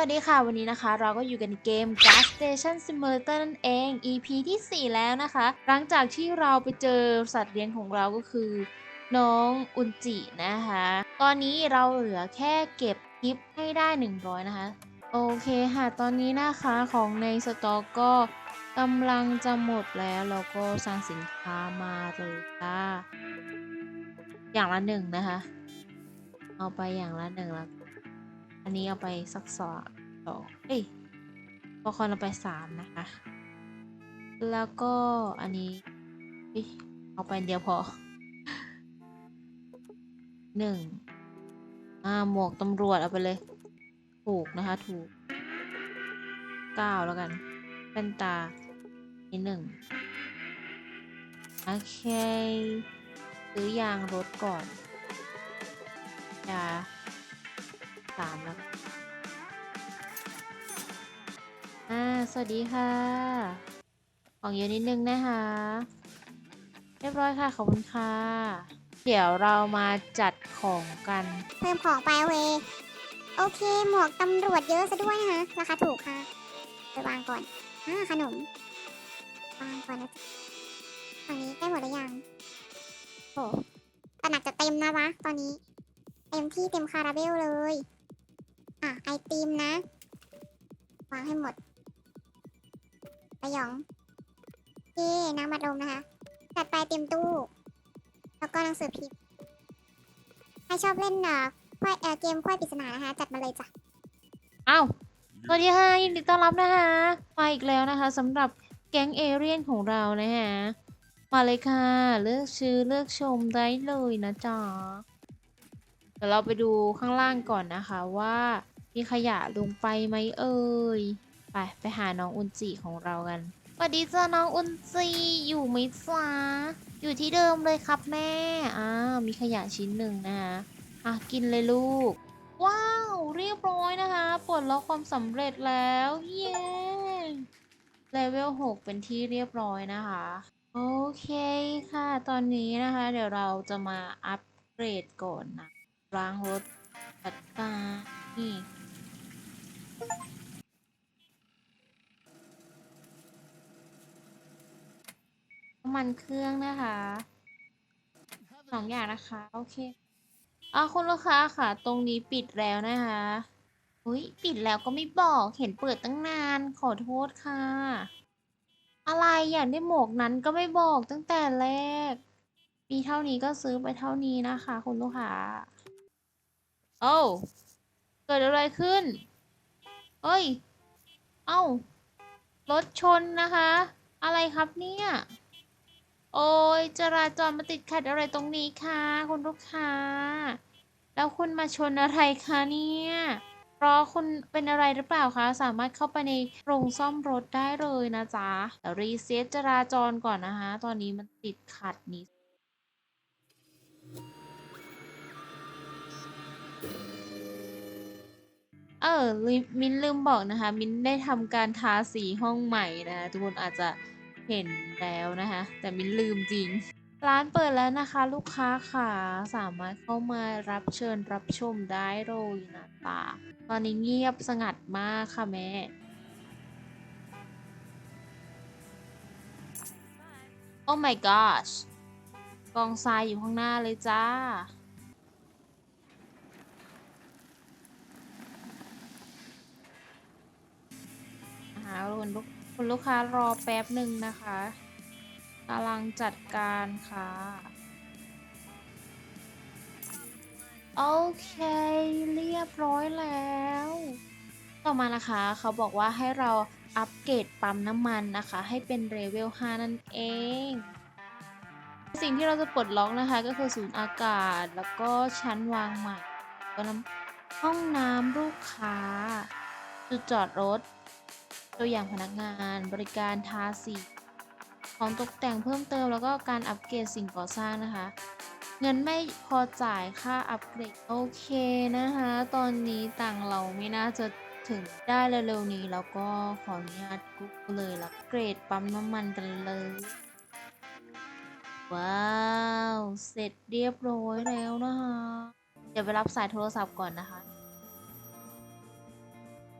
วัสดีค่ะ วันนี้นะคะ เราก็อยู่กันในเกม Gas Station Simulator นั่นเอง EP ที่ 4 แล้วนะคะ หลังจากที่เราไปเจอสัตว์เลี้ยงของเราก็คือ น้องอุนจินะคะ ตอนนี้เราเหลือแค่เก็บทิปให้ได้ 100 นะคะ โอเคค่ะ ตอนนี้นะคะของในสต็อกก็กำลังจะหมดแล้วเราก็สั่งสินค้ามาเลยค่ะอย่างละหนึ่งนะคะ เอาไปอย่างละหนึ่งแล้ว อันนี้เอาไปสักสองสองเอ้ยพอคอนเอาไปสามนะคะ แล้วก็อันนี้เอ้ยเอาไปเดียวพอหนึ่งอ่าหมวกตำรวจเอาไปเลย ถูกนะคะ ถูกเก้าแล้วกันเป็นตานี่หนึ่งโอเค ซื้อยางรถก่อนยา สามแล้วกันอ่าสวัสดีค่ะ ของเยอะนิดนึงนะคะ เรียบร้อยค่ะ ขอบคุณค่ะ เดี๋ยวเรามาจัดของกัน เพิ่มของไปเว โอเค หมวกตำรวจเยอะซะด้วยนะคะ ราคาถูกค่ะ ไปวางก่อนอ่าขนม วางก่อนนะจ๊ะฝั่งนี้ได้หมดหรือยังโอ้ตระหนักจะเต็มนะวะ ตอนนี้ เต็มที่เต็มคาราเบลเลย อะไอติมนะ วางให้หมดไปหยองเย่น้ำบัดลมนะคะจัดไปเต็มตู้ แล้วก็หนังสือพิมพ์ใครชอบเล่นเอ่อควายเอ่อเกมควายปริศนานะคะ จัดมาเลยจ้ะ อ้าวสวัสดีค่ะยินดีต้อนรับนะคะ มาอีกแล้วนะคะสำหรับแก๊งเอเรียนของเรานะฮะมาเลยค่ะ เลือกชื่อเลือกชมได้เลยนะจ๊ะเดี๋ยวเราไปดูข้างล่างก่อนนะคะว่า มีขยะลงไปไหมเอ่ย ไป ไปหาน้องอุนจิของเรากันสวัสดีจ้าน้องอุนจิอยู่ไหมจ๊ะอยู่ที่เดิมเลยครับแม่อ้ามีขยะชิ้นหนึ่งนะคะอะ กินเลยลูก ว้าว เรียบร้อยนะคะปลดล็อกความสำเร็จแล้ว เย้เลเวล6เป็นที่เรียบร้อยนะคะ โอเคค่ะ ตอนนี้นะคะ เดี๋ยวเราจะมาอัปเกรดก่อนนะล้างรถจัดการนี่ำมันเครื่องนะคะสองอย่างนะคะ โอเคอ่าคุณลูกค้าค่ะ ตรงนี้ปิดแล้วนะคะอุ้ยปิดแล้วก็ไม่บอกเห็นเปิดตั้งนานขอโทษค่ะ อะไรอยากได้หมวกนั้นก็ไม่บอกตั้งแต่แรก มีเท่านี้ก็ซื้อไปเท่านี้นะคะ คุณลูกค้าโอ้าเกิดอะไรขึ้น เอ้ย เอ้ารถชนนะคะ อะไรครับเนี่ย โอ้ยจราจรมาติดขัดอะไรตรงนี้คะคุณลูกค้า แล้วคุณมาชนอะไรคะเนี่ยเพราะคุณเป็นอะไรหรือเปล่าคะ สามารถเข้าไปในโรงซ่อมรถได้เลยนะจ๊ะเดี๋ยวรีเซ็ตจราจรก่อนนะคะ ตอนนี้มันติดขัดนิดเออลิมินลืมบอกนะคะ มินได้ทำการทาสีห้องใหม่นะคะทุกคนอาจจะ เห็นแล้วนะคะ แต่มินลืมจริง ร้านเปิดแล้วนะคะ ลูกค้าค่ะสามารถเข้ามารับเชิญรับชมได้เลยนะจ๊ะตอนนี้เงียบสงัดมากค่ะแม่โอ้ my gosh กองทรายอยู่ข้างหน้าเลยจ้านะคะคุณลูก คุณลูกค้ารอแป๊บหนึ่งนะคะกำลังจัดการค่ะ โอเค เรียบร้อยแล้ว ต่อมานะคะเขาบอกว่าให้เราอัปเกรดปั๊มน้ำมันนะคะ ให้เป็นเลเวล 5 นั่นเอง สิ่งที่เราจะปลดล็อกนะคะก็คือศูนย์อากาศแล้วก็ชั้นวางใหม่ห้องน้ำลูกค้า จุดจอดรถ ตัวอย่างพนักงาน บริการทาสีของตกแต่งเพิ่มเติมแล้วก็การอัปเกรดสิ่งก่อสร้างนะคะ เงินไม่พอจ่ายค่าอัปเกรดโอเคนะคะ ตอนนี้ต่างเราไม่น่าจะถึงได้เร็วๆนี้แล้วก็ขออนุญาตกุ๊กเลยแล้วเกรดปั๊มน้ำมันกันเลย ว้าว เสร็จเรียบร้อยแล้วนะคะ เดี๋ยวไปรับสายโทรศัพท์ก่อนนะคะ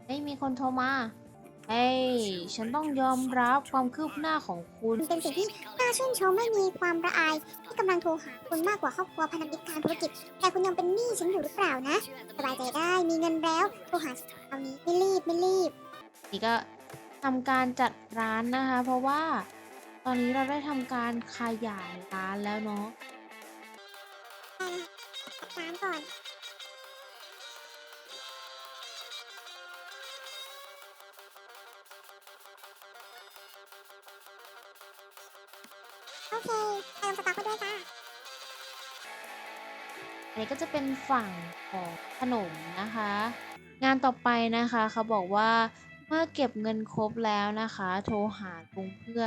ไม่มีคนโทรมา เฮ้ย ฉันต้องยอมรับความคืบหน้าของคุณมันเป็นสิ่งที่น่าชื่นชมไม่มีความระอายที่กำลังโทรหาคุณมากกว่าครอบครัวพันธมิตรการธุรกิจ แต่คุณยังเป็นหนี้ฉันอยู่หรือเปล่านะ สบายใจได้มีเงินแล้วโทรหาฉันคราวนี้ไม่รีบไม่รีบ นี่ก็ทำการจัดร้านนะคะ เพราะว่าตอนนี้เราได้ทำการขยายร้านแล้วเนาะร้านก่อน เคเติมสต็อกไปด้วยจ้าอันนี้ก็จะเป็นฝั่งของขนมนะคะ งานต่อไปนะคะเขาบอกว่าเมื่อเก็บเงินครบแล้วนะคะ โทรหาลุงเพื่อ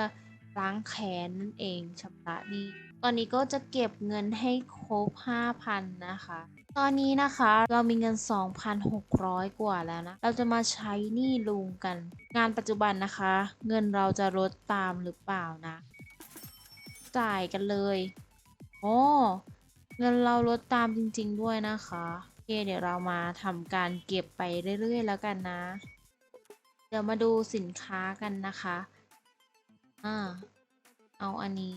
ล้างแค้นนั่นเองชำระหนี้ตอนนี้ก็จะเก็บเงินให้ครบ 5,000 นะคะ ตอนนี้นะคะเรามีเงิน 2,600 กว่าแล้วนะ เราจะมาใช้หนี้ลุงกัน งานปัจจุบันนะคะ เงินเราจะลดตามหรือเปล่านะ จ่ายกันเลยโอ้เงินเราลดตามจริง ๆ ด้วยนะคะโอเคเดี๋ยวเรามาทำการเก็บไปเรื่อย ๆ แล้วกันนะ เดี๋ยวมาดูสินค้ากันนะคะอ่าเอาอันนี้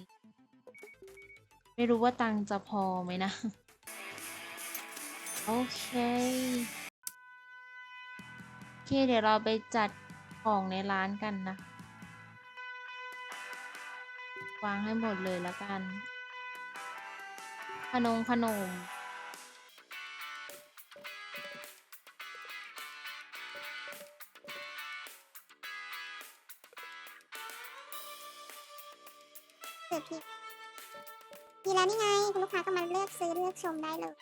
ไม่รู้ว่าตังค์จะพอไหมนะ โอเคโอเคเดี๋ยวเราไปจัดของในร้านกันนะ วางให้หมดเลยแล้วกัน ขนมขนมเสิร์ฟทีมีแล้วนี่ไง คุณลูกค้าก็มาเลือกซื้อเลือกชมได้เลย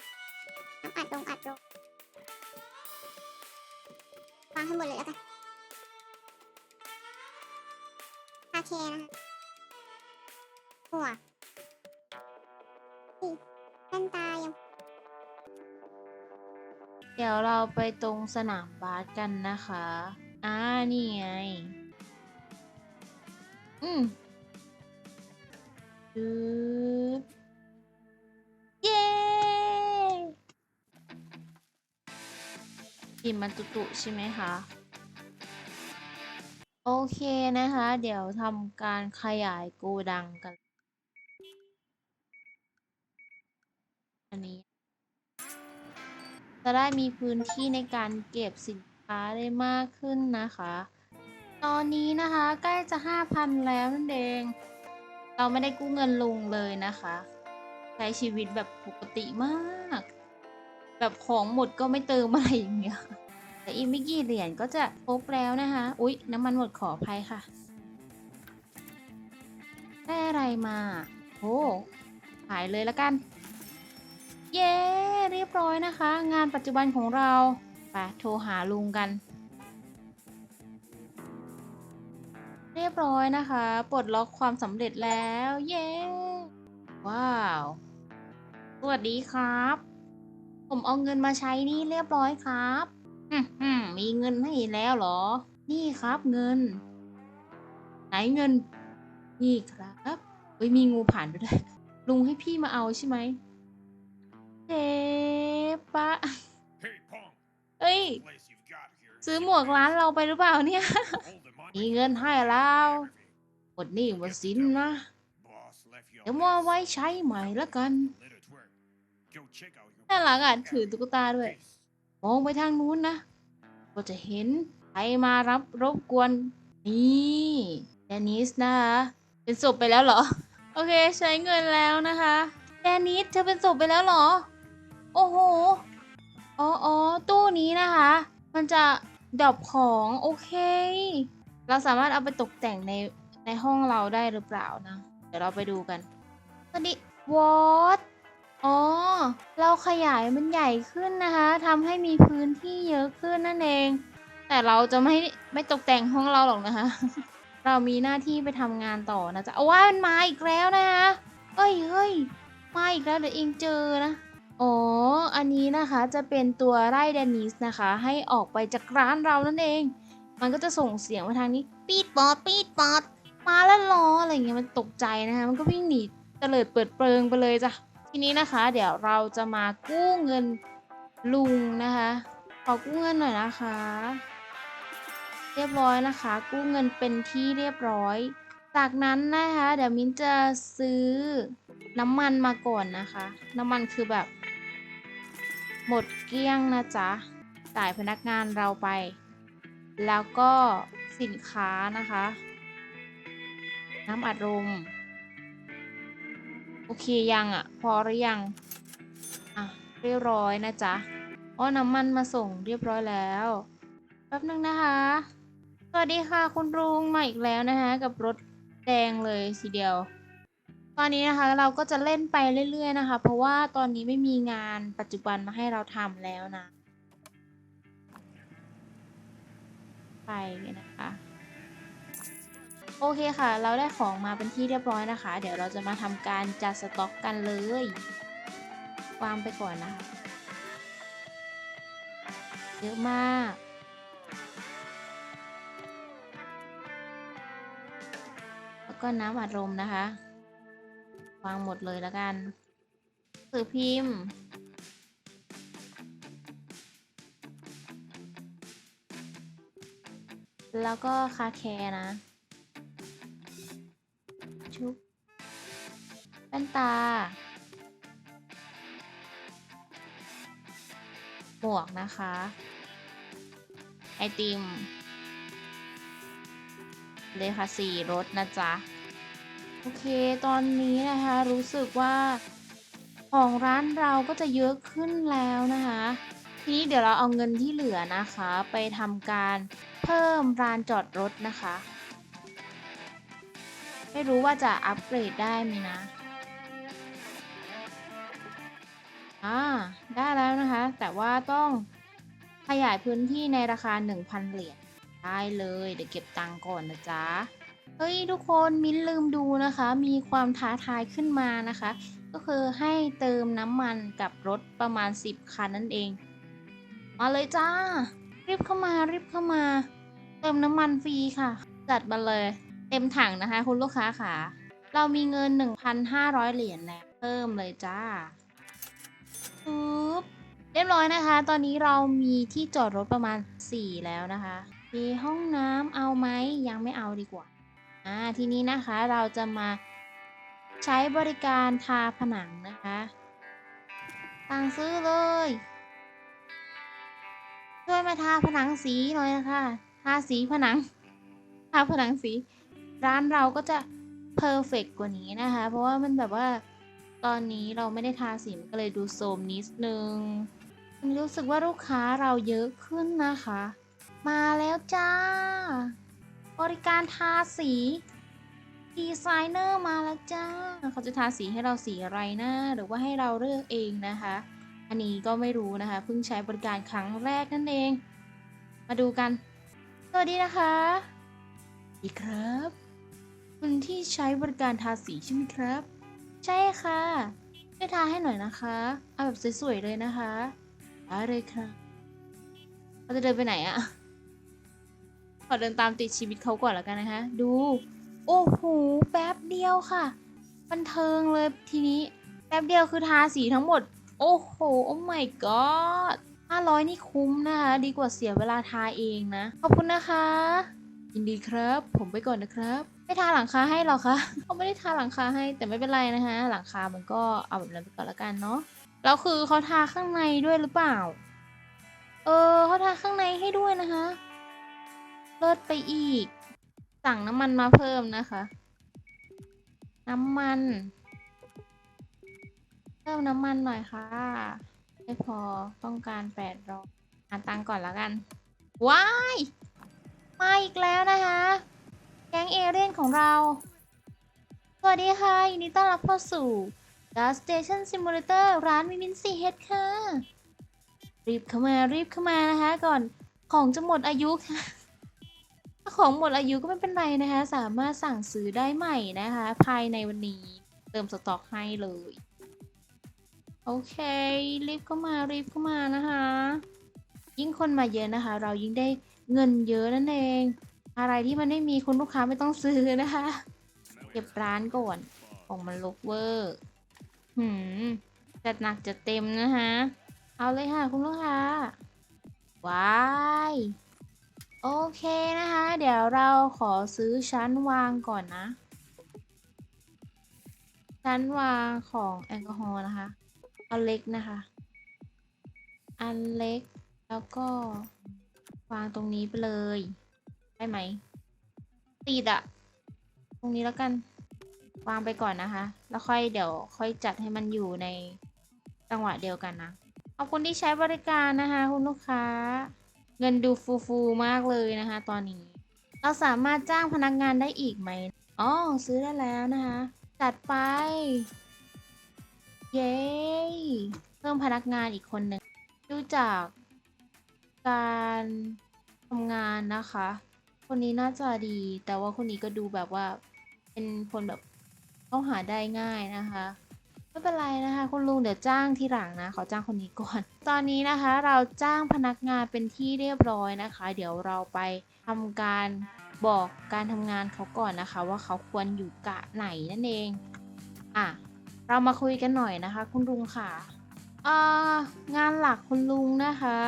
น้ำอัดลงอัดลงวางให้หมดเลยแล้วกันคาเคนะคะ หัวนั่นตายังเดี๋ยวเราไปตรงสนามบาสกันนะคะ อ่า นี่ไง อืมจึ๊บเย้กินมันตุตุใช่ไหมคะ โอเคนะคะ เดี๋ยวทำการขยายโกดังกัน จะได้มีพื้นที่ในการเก็บสินค้าได้มากขึ้นนะคะ ตอนนี้นะคะใกล้จะห้าพันแล้วนั่นเอง เราไม่ได้กู้เงินลุงเลยนะคะ ใช้ชีวิตแบบปกติมาก แบบของหมดก็ไม่เติมอะไรอย่างเงี้ยแต่อีกไม่กี่เหรียญก็จะครบแล้วนะคะ อุ๊ย น้ำมันหมดขออภัยค่ะ ได้อะไรมา โอ้ขายเลยละกัน เย้ เรียบร้อยนะคะ งานปัจจุบันของเราไปโทรหาลุงกัน เรียบร้อยนะคะ ปลดล็อกความสำเร็จแล้ว เย้ ว้าว สวัสดีครับ ผมเอาเงินมาใช้นี่เรียบร้อยครับอืมอืมมีเงินให้แล้วเหรอ นี่ครับเงิน ไหนเงิน นี่ครับเฮ้ยมีงูผ่านไปด้วยลุงให้พี่มาเอาใช่ไหม เจ๊ปะ Hey, Pong. เอ้ย Place you've got here. ซื้อหมวกร้านเราไปหรือเปล่าเนี่ย Holding my มีเงินให้แล้วหมดหนี่หมดสินนะ boss left you เดี๋ยวมาไว้ใช้ใหม่ละกัน Let it work. Go check out your น่ารักอะถือตุ๊กตาด้วย Peace. มองไปทางนู้นนะ ก็จะเห็นใครมารับรบกวน นี่แดนิสนะคะ เป็นศพไปแล้วเหรอ โอเคใช้เงินแล้วนะคะแดนิสเธอเป็นศพไปแล้วเหรอ โอ้โห อ๋ออ๋อตู้นี้นะคะ มันจะดรอปของโอเค เราสามารถเอาไปตกแต่งในในห้องเราได้หรือเปล่านะ เดี๋ยวเราไปดูกันสวัสดีวอตอ๋อ เราขยายมันใหญ่ขึ้นนะคะทำให้มีพื้นที่เยอะขึ้นนั่นเอง แต่เราจะไม่ไม่ตกแต่งห้องเราหรอกนะคะ เรามีหน้าที่ไปทำงานต่อนะจ๊ะเอาว่ามันมาอีกแล้วนะคะเฮ้ยเฮ้ยมาอีกแล้วเดี๋ยวเองเจอนะ อ๋อ อันนี้นะคะจะเป็นตัวไร่เดนิสนะคะ ให้ออกไปจากร้านเรานั่นเอง มันก็จะส่งเสียงมาทางนี้ ปีดปอดปีดปอดมาแล้วรออะไรเงี้ยมันตกใจนะคะ มันก็วิ่งหนีเตลิดเปิดเปลิงไปเลยจ้ะทีนี้นะคะ เดี๋ยวเราจะมากู้เงินลุงนะคะ ขอกู้เงินหน่อยนะคะ เรียบร้อยนะคะ กู้เงินเป็นที่เรียบร้อย จากนั้นนะคะ เดี๋ยวมิ้นจะซื้อน้ำมันมาก่อนนะคะ น้ำมันคือแบบ หมดเกลี้ยงนะจ๊ะจ่ายพนักงานเราไป แล้วก็สินค้านะคะ น้ำอัดลมโอเคยังอะ่ะ พอหรือยัง อะ เรียบร้อยนะจ๊ะอ๋อน้ำมันมาส่งเรียบร้อยแล้วแป๊บนึงนะคะ สวัสดีค่ะคุณลุงมาอีกแล้วนะคะ กับรถแดงเลยทีเดียว ตอนนี้นะคะเราก็จะเล่นไปเรื่อย ๆ นะคะ เพราะว่าตอนนี้ไม่มีงานปัจจุบันมาให้เราทำแล้วนะ ไปนะคะ โอเคค่ะ เราได้ของมาเป็นที่เรียบร้อยนะคะ เดี๋ยวเราจะมาทำการจัดสต็อกกันเลยวางไปก่อนนะคะ เยอะมากแล้วก็น้ำอัดลมนะคะ วางหมดเลยแล้วกันสื่อพิมพ์ แล้วก็คาแคร์นะ ชุบแว่นตา หมวกนะคะ ไอติม เลยค่ะสี่รถนะจ๊ะ โอเค ตอนนี้นะคะรู้สึกว่าของร้านเราก็จะเยอะขึ้นแล้วนะคะ ทีนี้เดี๋ยวเราเอาเงินที่เหลือนะคะ ไปทำการเพิ่มลานจอดรถนะคะ ไม่รู้ว่าจะอัปเกรดได้ไหมนะอ่าได้แล้วนะคะ แต่ว่าต้องขยายพื้นที่ในราคา 1,000 เหรียญได้เลย เดี๋ยวเก็บตังค์ก่อนนะจ๊ะ เฮ้ยทุกคนมิ้นลืมดูนะคะ มีความท้าทายขึ้นมานะคะ ก็คือให้เติมน้ำมันกับรถประมาณ 10 คันนั่นเอง มาเลยจ้า รีบเข้ามารีบเข้ามา เติมน้ำมันฟรีค่ะ จัดมาเลย เต็มถังนะคะคุณลูกค้าค่ะ เรามีเงิน 1,500 เหรียญแล้วเพิ่มเลยจ้าปึ๊บเรียบร้อยนะคะ ตอนนี้เรามีที่จอดรถประมาณ 4 แล้วนะคะ มีห้องน้ำเอาไหมยังไม่เอาดีกว่า อ่าทีนี้นะคะเราจะมาใช้บริการทาผนังนะคะสั่งซื้อเลย ช่วยมาทาผนังสีหน่อยนะคะทาสีผนัง ทาผนังสี ร้านเราก็จะเพอร์เฟกกว่านี้นะคะ เพราะว่ามันแบบว่าตอนนี้เราไม่ได้ทาสีมันก็เลยดูโทมนิดนึง รู้สึกว่าลูกค้าเราเยอะขึ้นนะคะ มาแล้วจ้า บริการทาสีดีไซเนอร์มาแล้วจ้า เขาจะทาสีให้เราสีอะไรนะ หรือว่าให้เราเลือกเองนะคะ อันนี้ก็ไม่รู้นะคะ เพิ่งใช้บริการครั้งแรกนั่นเอง มาดูกัน สวัสดีนะคะสวัสดีครับ คุณที่ใช้บริการทาสีใช่ไหมครับ ใช่ค่ะ ช่วยทาให้หน่อยนะคะ เอาแบบสวยๆเลยนะคะได้เลยค่ะเราจะเดินไปไหนอะ ขอเดินตามติดชีวิตเขาก่อนแล้วกันนะคะ ดู โอ้โห แป๊บเดียวค่ะ บันเทิงเลยทีนี้ แป๊บเดียวคือทาสีทั้งหมด โอ้โห โอ้ my god 500 นี่คุ้มนะคะ ดีกว่าเสียเวลาทาเองนะ ขอบคุณนะคะ ยินดีครับ ผมไปก่อนนะครับ ไม่ทาหลังคาให้หรอคะเขาไม่ได้ทาหลังคาให้ แต่ไม่เป็นไรนะคะ หลังคา มันก็เอาแบบนั้นไปก่อนละกันเนาะ แล้วคือเขาทาข้างในด้วยหรือเปล่า เออเขาทาข้างในให้ด้วยนะคะ ลิศไปอีก สั่งน้ำมันมาเพิ่มนะคะ น้ำมัน เพิ่มน้ำมันหน่อยค่ะ ไม่พอต้องการแปดร้อยอ่านตังก่อนแล้วกัน ว้าย มาอีกแล้วนะคะ แก๊งเอเรียนของเรา สวัสดีค่ะ ยินดีต้อนรับเข้าสู่ Gas Station Simulator ร้านมิมินซีเฮดค่ะ รีบเข้ามา รีบเข้ามานะคะก่อนของจะหมดอายุค่ะ ถ้าของหมดอายุก็ไม่เป็นไรนะคะ สามารถสั่งซื้อได้ใหม่นะคะ ภายในวันนี้เติมสต็อกให้เลย โอเค รีบเข้ามารีบเข้ามานะคะ ยิ่งคนมาเยอะนะคะ เรายิ่งได้เงินเยอะนั่นเอง อะไรที่มันไม่มีคุณลูกค้าไม่ต้องซื้อนะคะ เก็บร้านก่อนของมันลกเวอร์หืมจัดหนักจัดเต็มนะคะ เอาเลยค่ะคุณลูกค้า ว้าย โอเคนะคะ เดี๋ยวเราขอซื้อชั้นวางก่อนนะ ชั้นวางของแอลกอฮอล์นะคะเอาเล็กนะคะ อันเล็กแล้วก็วางตรงนี้ไปเลย ได้ไหม ติดอะตรงนี้แล้วกัน วางไปก่อนนะคะ แล้วค่อยเดี๋ยวค่อยจัดให้มันอยู่ในจังหวะเดียวกันนะ ขอบคุณที่ใช้บริการนะคะ คุณลูกค้า เงินดูฟูฟูมากเลยนะคะ ตอนนี้ เราสามารถจ้างพนักงานได้อีกไหมอ๋อซื้อได้แล้วนะคะ จัดไป เย้เพิ่มพนักงานอีกคนหนึ่งดูจากการทำงานนะคะ คนนี้น่าจะดี แต่ว่าคนนี้ก็ดูแบบว่า เป็นคนแบบเข้าหาได้ง่ายนะคะ ไม่เป็นไรนะคะ คุณลุงเดี๋ยวจ้างทีหลังนะ ขอจ้างคนนี้ก่อน ตอนนี้นะคะเราจ้างพนักงานเป็นที่เรียบร้อยนะคะ เดี๋ยวเราไปทำการบอกการทำงานเขาก่อนนะคะ ว่าเขาควรอยู่กะไหนนั่นเองอะเรามาคุยกันหน่อยนะคะ คุณลุงค่ะอ่างานหลักคุณลุงนะคะ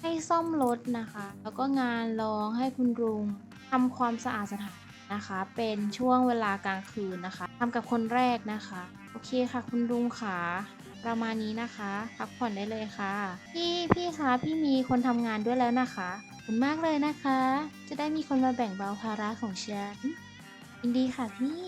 ให้ซ่อมรถนะคะ แล้วก็งานรองให้คุณลุงทำความสะอาดสถานนะคะ เป็นช่วงเวลากลางคืนนะคะทำกับคนแรกนะคะ โอเคค่ะ คุณลุงค่ะประมาณนี้นะคะ พักผ่อนได้เลยค่ะ พี่พี่คะพี่มีคนทำงานด้วยแล้วนะคะขอบคุณมากเลยนะคะ จะได้มีคนมาแบ่งเบาภาระของฉันยินดีค่ะพี่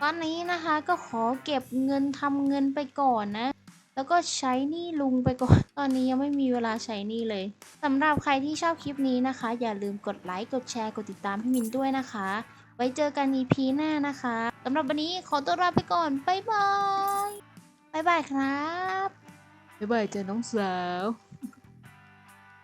ตอนนี้นะคะก็ขอเก็บเงินทำเงินไปก่อนนะแล้วก็ใช้หนี้ลุงไปก่อน ตอนนี้ยังไม่มีเวลาใช้หนี้เลย สำหรับใครที่ชอบคลิปนี้นะคะ อย่าลืมกดไลค์ กดแชร์ กดติดตามพี่มินด้วยนะคะ ไว้เจอกัน EP หน้านะคะ สำหรับวันนี้ขอตัวลาไปก่อนบายบายบายบายครับบายบายเจอน้องสาว